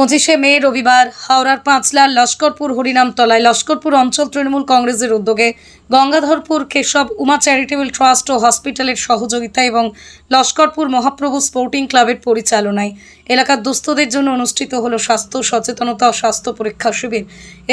পঁচিশে মে, রবিবার, হাওড়ার পাঁচলার লস্করপুর হরিনামতলায় লস্করপুর অঞ্চল তৃণমূল কংগ্রেসের উদ্যোগে গঙ্গাধরপুর কেশব উমা চ্যারিটেবল ট্রাস্ট ও হসপিটালের সহযোগিতা এবং লস্করপুর মহাপ্রভু স্পোর্টিং ক্লাবের পরিচালনায়। এলাকার দুস্থদের জন্য অনুষ্ঠিত হলো স্বাস্থ্য সচেতনতা ও স্বাস্থ্য পরীক্ষা শিবির।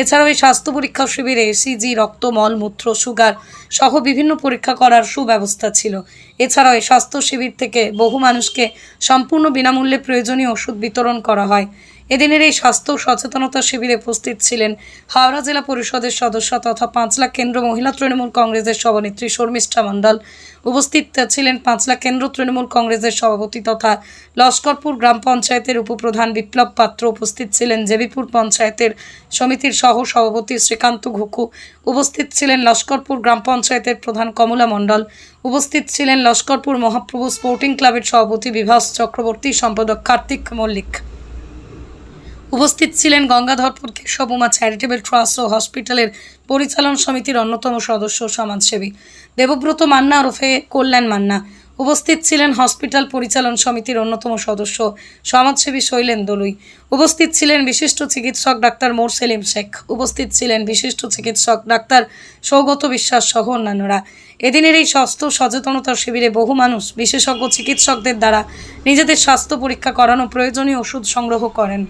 এছাড়াও এই স্বাস্থ্য পরীক্ষা শিবিরে সিজি রক্ত মল মূত্র, সুগার সহ বিভিন্ন পরীক্ষা করার সুব্যবস্থা ছিল। এছাড়াও এই স্বাস্থ্য শিবির থেকে বহু মানুষকে সম্পূর্ণ বিনামূল্যে প্রয়োজনীয় ওষুধ বিতরণ করা হয়। এদিনের এই স্বাস্থ্য সচেতনতা শিবিরে উপস্থিত ছিলেন হাওড়া জেলা পরিষদের সদস্য তথা পাঁচলা কেন্দ্র মহিলা তৃণমূল কংগ্রেসের সভানেত্রী শর্মিষ্ঠা মণ্ডল। উপস্থিত ছিলেন পাঁচলা কেন্দ্র তৃণমূল কংগ্রেসের সভাপতি তথা লস্করপুর গ্রাম পঞ্চায়েতের উপপ্রধান বিপ্লব পাত্র উপস্থিত ছিলেন জেবিপুর পঞ্চায়েতের সমিতির সহ সভাপতি শ্রীকান্ত ঘুকু উপস্থিত ছিলেন লস্করপুর গ্রাম পঞ্চায়েতের প্রধান কমলা মণ্ডল। উপস্থিত ছিলেন লস্করপুর মহাপ্রভু স্পোর্টিং ক্লাবের সভাপতি বিভাস চক্রবর্তী, সম্পাদক কার্তিক মল্লিক। উপস্থিত ছিলেন গঙ্গাধরপুর কেশব উমা চ্যারিটেবল ট্রাস্ট ও হসপিটালের পরিচালন সমিতির অন্যতম সদস্য সমাজসেবী। দেবব্রত মান্না ওরফে কল্যাণ মান্না। উপস্থিত ছিলেন হসপিটাল পরিচালন সমিতির অন্যতম সদস্য সমাজসেবী শৈলেন দলুই। উপস্থিত ছিলেন বিশিষ্ট চিকিৎসক ডাক্তার মোর সেলিম শেখ। উপস্থিত ছিলেন বিশিষ্ট চিকিৎসক ডাক্তার সৌগত বিশ্বাস সহ অন্যান্যরা। এদিনের এই স্বাস্থ্য সচেতনতা শিবিরে বহু মানুষ, বিশেষজ্ঞ চিকিৎসকদের দ্বারা নিজেদের স্বাস্থ্য পরীক্ষা করানো প্রয়োজনীয় ওষুধ সংগ্রহ করেন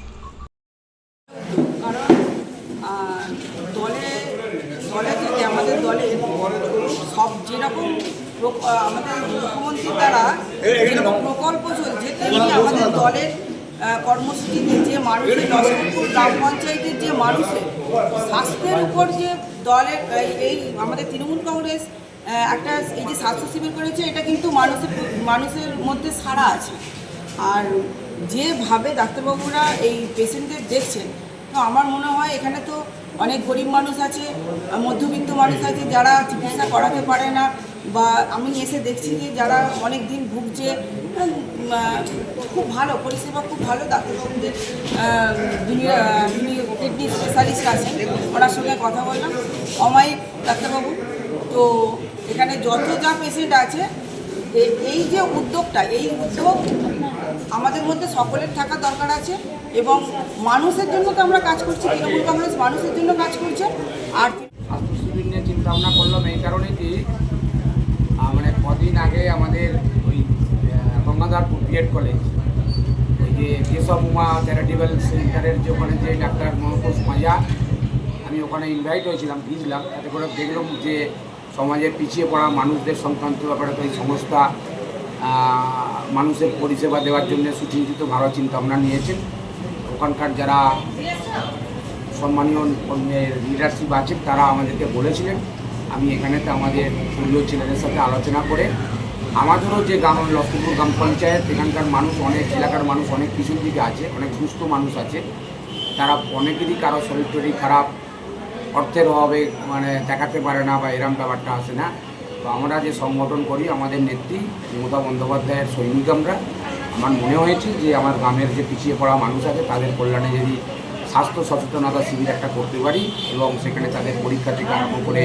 কারণ আহ, দলে দলে থেকে আমাদের দলে সব যেরকম আমাদের মুখ্যমন্ত্রীর দ্বারা যেরকম প্রকল্প চলছে তেমনি আমাদের দলের কর্মসূচিতে যে মানুষের লক্ষ্মীপুর গ্রাম পঞ্চায়েতের যে মানুষের স্বাস্থ্যের উপর যে দলের এই আমাদের তৃণমূল কংগ্রেস একটা এই যে স্বাস্থ্য শিবির করেছে, এটা কিন্তু মানুষের মানুষের মধ্যে সারা আছে। আর যেভাবে ডাক্তারবাবুরা এই পেশেন্টদের দেখছেন, তো আমার মনে হয় এখানে তো অনেক গরিব মানুষ আছে মধ্যবিত্ত মানুষ আছে যারা চিকিৎসা করাতে পারে না। বা আমি এসে দেখছি যে যারা অনেক দিন ভুগছে খুব ভালো, পরিষেবা খুব ভালো ডাক্তারবাবুদের যিনি কিডনি স্পেশালিস্ট আছেন, ওনার সঙ্গে কথা বললাম। অমায়িক ডাক্তারবাবু, তো এখানে যত যা পেশেন্ট আছে এই যে উদ্যোগটা, এই উদ্যোগ আমাদের মধ্যে সকলের থাকা দরকার আছে। এবং মানুষের জন্য তো আমরা কাজ করছি তৃণমূল কংগ্রেস মানুষের জন্য কাজ করছে আর শিবির নিয়ে চিন্তা ভাবনা করলাম এই কারণে আহ, মানে কদিন আগে আমাদের ওই গঙ্গাধরপুর বিএড কলেজ ওই যে কেশব উমা চ্যারিটেবল সেন্টারের যে ওখানে যে ডাক্তার মনোকোষ মাজা আমি ওখানে ইনভাইট হয়েছিলাম গিয়েছিলাম তাতে করে দেখলাম যে সমাজের পিছিয়ে পড়া মানুষদের সংক্রান্ত ব্যাপারে তো এই সংস্থা মানুষের পরিষেবা দেওয়ার জন্য সুচিন্তিত ভালো চিন্তা ভাবনা নিয়েছেন। ওখানকার যারা সম্মানীয় লিডারশিপ আছে তারা আমাদেরকে বলেছিলেন, আমি এখানেতে আমাদের পুরীয় ছেলেদের সাথে আলোচনা করে আমাদেরও যে গ্রাম, লক্ষ্মীপুর গ্রাম পঞ্চায়েত, এখানকার মানুষ অনেক, এলাকার মানুষ অনেক কিছুর দিকে আছে, অনেক সুস্থ মানুষ আছে। তারা অনেকেরই কারও শরীর টরীর খারাপ, অর্থের অভাবে মানে দেখাতে পারে না বা এরম ব্যাপারটা আসে না। তো আমরা যে সংগঠন করি, আমাদের নেত্রী মমতা বন্দ্যোপাধ্যায়ের সৈনিক আমরা। আমার মনে হয়েছে যে আমার গ্রামের যে পিছিয়ে পড়া মানুষ আছে, তাদের কল্যাণে যদি স্বাস্থ্য সচেতনতা শিবির একটা করতে পারি এবং সেখানে তাদের পরীক্ষা থেকে আরম্ভ করে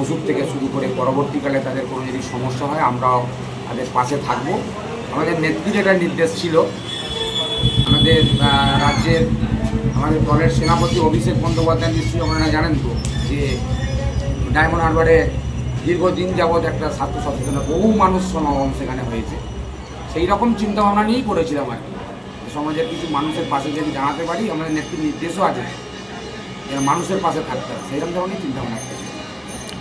ওষুধ থেকে শুরু করে পরবর্তীকালে তাদের কোনো যদি সমস্যা হয়, আমরাও তাদের পাশে থাকব। আমাদের নেত্রীর একটা নির্দেশ ছিল। আমাদের রাজ্যের, আমাদের দলের সেনাপতি অভিষেক বন্দ্যোপাধ্যায় নিশ্চয়ই আপনারা জানেন তো, যে ডায়মন্ড হারবারে দীর্ঘদিন যাবৎ একটা স্বাস্থ্য সচেতনতা, বহু মানুষ সমাগম সেখানে হয়েছে। সেই রকম চিন্তাভাবনা নিয়েই করেছিলাম আর কি। সমাজের কিছু মানুষের পাশে যদি জানাতে পারি, আমাদের একটি নির্দেশও আছে মানুষের পাশে থাকতে হবে সেইরকম ধরনের চিন্তাভাবনা করেছি।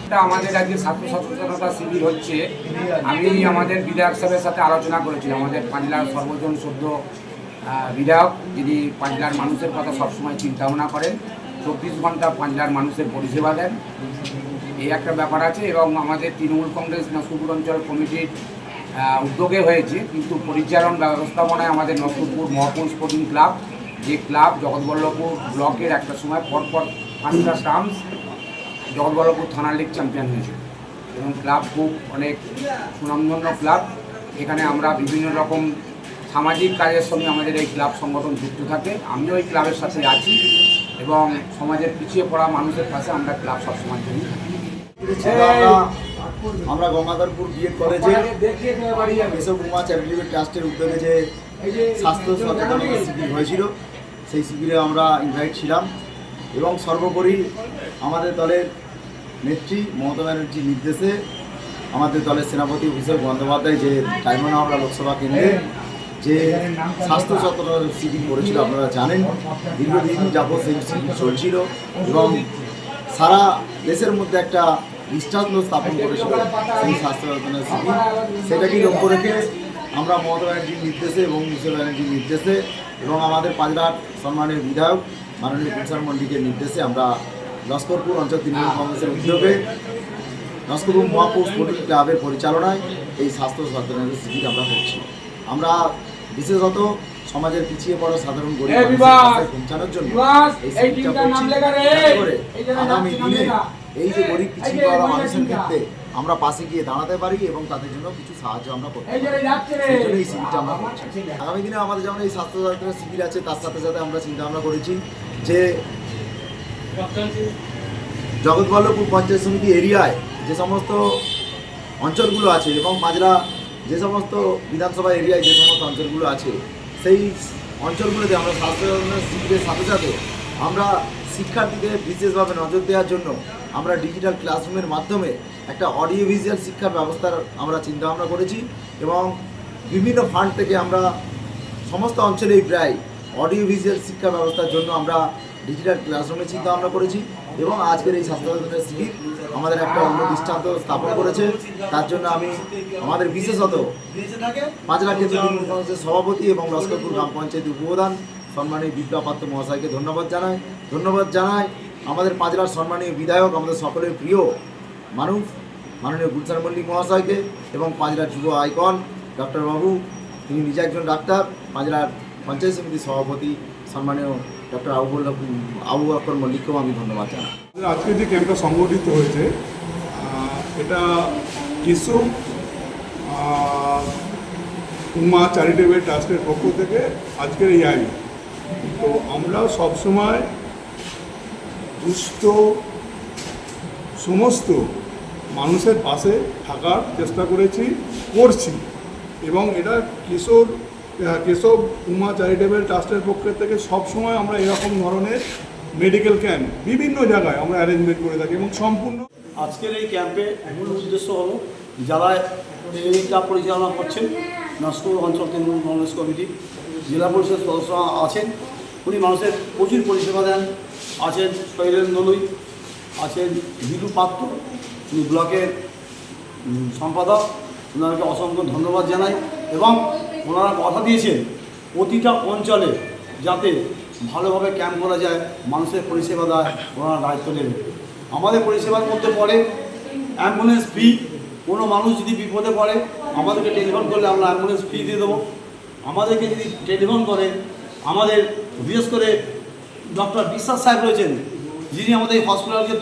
এটা আমাদের আজকে ছাত্র সচেতনতা শিবির হচ্ছে। আমি আমাদের বিধায়ক সাহেবের সাথে আলোচনা করেছিলাম। আমাদের পাঁচলার সর্বজন সদ্য বিধায়ক। যিনি পাঁচলার মানুষের কথা সবসময় চিন্তা ভাবনা করেন। চব্বিশ ঘণ্টা পাঁচলার মানুষের পরিষেবা দেন। এই একটা ব্যাপার আছে এবং আমাদের তৃণমূল কংগ্রেস নসরুপুর অঞ্চল কমিটির উদ্যোগে হয়েছে, কিন্তু পরিচালন ব্যবস্থাপনায় আমাদের নসরুপুর মহকুম স্পোর্টিং ক্লাব, যে ক্লাব জগৎবল্লভপুর ব্লকের একটা সময় পরপর পাঁচটা টার্মস জগৎবল্লভপুর থানার লিগ চ্যাম্পিয়ন হয়েছিল। এবং ক্লাব খুব অনেক সুনামধন্য ক্লাব। এখানে আমরা বিভিন্ন রকম সামাজিক কাজের সঙ্গে আমাদের এই ক্লাব সংগঠন যুক্ত থাকে। আমিও এই ক্লাবের সাথে আছি এবং সমাজের পিছিয়ে পড়া মানুষের পাশে আমরা ক্লাব সবসময় ছিল আমরা গঙ্গাধরপুর বিএড কলেজে এসব উমা চ্যারিটেবল ট্রাস্টের উদ্যোগে যে স্বাস্থ্য সচেতনতা শিবির হয়েছিল, সেই শিবিরে আমরা ইনভাইট ছিলাম এবং সর্বোপরি আমাদের দলের নেত্রী মমতা ব্যানার্জির নির্দেশে আমাদের দলের সেনাপতি অভিষেক বন্দ্যোপাধ্যায় যে ডায়মন্ড লোকসভা কেন্দ্রে যে স্বাস্থ্য সচেতন শিবির করেছিল, আপনারা জানেন, দীর্ঘদিন যাবৎ সেই শিবির চলছিল এবং সারা দেশের মধ্যে একটা দৃষ্টান্ত স্থাপন করেছিল সেই স্বাস্থ্য সচেতনের শিবির সেটাকে লক্ষ্য রেখে আমরা মমতা ব্যানার্জির নির্দেশে এবং অভিষেক ব্যানার্জির নির্দেশে এবং আমাদের পাঁচরাট সম্মানের বিধায়ক মাননীয় তুষার মন্ডিকের নির্দেশে আমরা লস্করপুর অঞ্চল তৃণমূল কংগ্রেসের উদ্যোগে লস্করপুর মহাপুর স্পোর্টিং ক্লাবের পরিচালনায় এই স্বাস্থ্য সচেতনতা শিবির আমরা করছি। আমরা বিশেষত সমাজের পিছিয়ে পড়া সাধারণ গরিব পৌঁছানোর জন্য এই শিবিরটা করছি। করে আগামী দিনে। এই যে গরিব পিছিয়ে পড়া মানুষের ক্ষেত্রে আমরা পাশে গিয়ে দাঁড়াতে পারি এবং তাদের জন্য কিছু সাহায্য আমরা করতে পারি। সেই জন্য এই শিবিরটা আমরা করছি। আগামী দিনে আমাদের যেমন এই স্বাস্থ্য সচেতন শিবির আছে তার সাথে সাথে আমরা চিন্তা ভাবনা করেছি যে জগৎবল্লভপুর পঞ্চায়েত সমিতি এরিয়ায় যে সমস্ত অঞ্চলগুলো আছে এবং মাজরা যে সমস্ত বিধানসভা এরিয়ায় যে সমস্ত অঞ্চলগুলো আছে সেই অঞ্চলগুলোতে আমরা স্বাস্থ্য শিবিরের সাথে সাথে আমরা শিক্ষার্থীদের বিশেষভাবে নজর দেওয়ার জন্য আমরা ডিজিটাল ক্লাসরুমের মাধ্যমে একটা অডিও ভিজুয়াল শিক্ষার ব্যবস্থার আমরা চিন্তাভাবনা করেছি এবং বিভিন্ন ফান্ড থেকে আমরা সমস্ত অঞ্চলেই প্রায় অডিও ভিজুয়াল শিক্ষা ব্যবস্থার জন্য আমরা ডিজিটাল ক্লাসরুমের চিন্তা ভাবনা করেছি এবং আজকের এই স্বাস্থ্য সচেতনতা শিবির আমাদের একটা অন্য দৃষ্টান্ত স্থাপন করেছে। তার জন্য আমি আমাদের বিশেষত তৃণমূল কংগ্রেসের সভাপতি এবং লস্করপুর গ্রাম পঞ্চায়েত উপপ্রধান সম্মানীয় বিপ্লব পাত্র মহাশয়কে ধন্যবাদ জানাই। ধন্যবাদ জানাই আমাদের পাঁচলার সম্মানীয় বিধায়ক, আমাদের সকলের প্রিয় মানুষ, মাননীয় গুলশান মল্লিক মহাশয়কে এবং পাঁচলার যুব আইকন, ডক্টর বাবু, তিনি নিজে একজন ডাক্তার, পাঁচলার পঞ্চায়েত সমিতির সভাপতি, সম্মানীয় ডক্টর আবুল আবু আকর মল্লিককেও আমি ধন্যবাদ জানাই। আজকে যে ক্যাম্পটা সংগঠিত হয়েছে এটা কিছু উমা চ্যারিটেবল ট্রাস্টের পক্ষ থেকে আজকের এই আয়োজন। তো আমরা সবসময় দুস্থ সমস্ত মানুষের পাশে থাকার চেষ্টা করেছি, করছি। এবং এটা কিশোর কেশব উমা চ্যারিটেবল ট্রাস্টের পক্ষ থেকে সবসময় আমরা এরকম ধরনের মেডিকেল ক্যাম্প বিভিন্ন জায়গায় আমরা অ্যারেঞ্জমেন্ট করে থাকি এবং সম্পূর্ণ আজকের এই ক্যাম্পে মূল উদ্দেশ্য হলো, যারা ক্লাব পরিচালনা করছেন নস্কর অঞ্চল তৃণমূল কংগ্রেস কমিটি, জেলা পরিষদ সদস্যরা আছেন, উনি মানুষের প্রচুর পরিষেবা দেন আছেন শৈলেন দলুই আছেন বিদু পাত্র উনি ব্লকের সম্পাদক। ওনাকে অসংখ্য ধন্যবাদ জানাই এবং ওনারা কথা দিয়েছেন প্রতিটা অঞ্চলে যাতে ভালোভাবে ক্যাম্প করা যায়, মানুষের পরিষেবা দেয়, ওনারা দায়িত্ব নেবেন। আমাদের পরিষেবার মধ্যে পড়ে অ্যাম্বুলেন্স ফি কোনো মানুষ যদি বিপদে পড়ে, আমাদেরকে টেলিফোন করলে আমরা অ্যাম্বুলেন্স ফি দিয়ে দেবো। আমাদেরকে যদি টেলিফোন করে, আমাদের, বিশেষ করে ডক্টর বিশ্বাস সাহেব রয়েছেন, যিনি আমাদের এই হসপিটালকে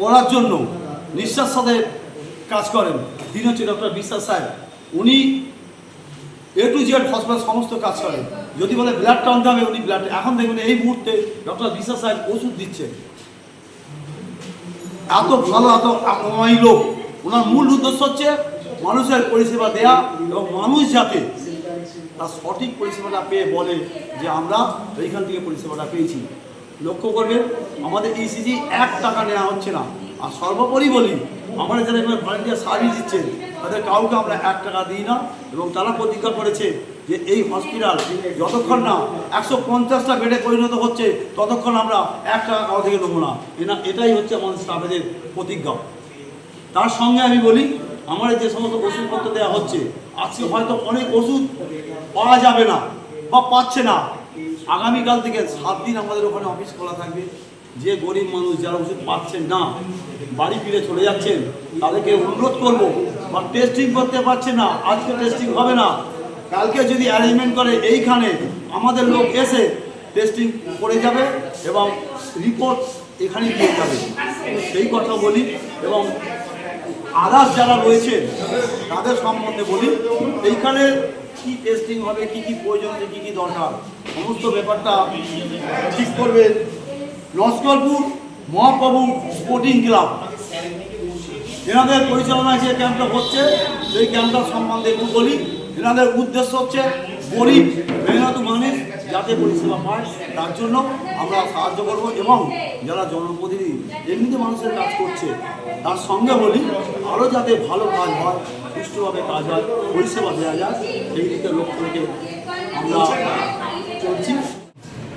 করার জন্য নিঃশ্বাস সাথে কাজ করেন। তিনি হচ্ছে ডক্টর বিশ্বাস সাহেব। উনি এ টু জেড হসপিটাল সমস্ত কাজ করেন। যদি বলে ব্লাড টানতে হবে, উনি ব্লাড এখন দেখবেন এই মুহূর্তে ডক্টর বিশ্বাস সাহেব ওষুধ দিচ্ছেন এত ভালো, এত আমায় লোক। ওনার মূল উদ্দেশ্য হচ্ছে মানুষের পরিষেবা দেয়া এবং মানুষ যাতে তার সঠিক পরিষেবাটা পেয়ে বলে যে আমরা এইখান থেকে পরিষেবাটা পেয়েছি। লক্ষ্য করবেন, আমাদের ইসিজি এক টাকা নেওয়া হচ্ছে না। আর সর্বোপরি বলি আমরা যারা এখানে ভলেন্টিয়ার সার্ভিস দিচ্ছেন, তাদের কাউকে আমরা এক টাকা দিই না। এবং তারা প্রতিজ্ঞা করেছে যে এই হসপিটাল যতক্ষণ না একশো পঞ্চাশটা বেডে পরিণত হচ্ছে, ততক্ষণ আমরা এক টাকা কাউ থেকে নেব না। এনা এটাই হচ্ছে আমাদের স্টাফেদের প্রতিজ্ঞা। তার সঙ্গে আমি বলি, আমাদের যে সমস্ত ওষুধপত্র দেওয়া হচ্ছে, আজকে হয়তো অনেক ওষুধ পাওয়া যাবে না বা পাচ্ছে না। আগামীকাল থেকে সাত দিন আমাদের ওখানে অফিস খোলা থাকবে। যে গরিব মানুষ যারা ওষুধ পাচ্ছেন না, বাড়ি ফিরে চলে যাচ্ছেন, তাদেরকে অনুরোধ করব, বা টেস্টিং করতে পারছে না, আজকে টেস্টিং হবে না, কালকে যদি অ্যারেঞ্জমেন্ট করে এইখানে আমাদের লোক এসে টেস্টিং করে যাবে এবং রিপোর্ট এখানে দিয়ে যাবে। সেই কথা বলি এবং আদার্স যারা রয়েছেন তাদের সম্বন্ধে বলি, এইখানে কি টেস্টিং হবে, কি কি প্রয়োজন আছে, কী কী দরকার? সমস্ত ব্যাপারটা ঠিক করবে লস্করপুর মহাপ্রভু স্পোর্টিং ক্লাব। এনাদের পরিচালনায় যে ক্যাম্পটা হচ্ছে, সেই ক্যাম্পটার সম্বন্ধে একটু বলি। এনাদের উদ্দেশ্য হচ্ছে গরিব মেহনত মানুষ যাতে পরিষেবা পায়, তার জন্য আমরা সাহায্য করব এবং যারা জনপ্রতিনিধি, এমনিতে মানুষের কাজ করছে, তার সঙ্গে বলি, আরও যাতে ভালো কাজ হয়, সুষ্ঠুভাবে কাজ হয়, পরিষেবা দেওয়া যায়, সেই দিকে লক্ষ্য রেখে আমরা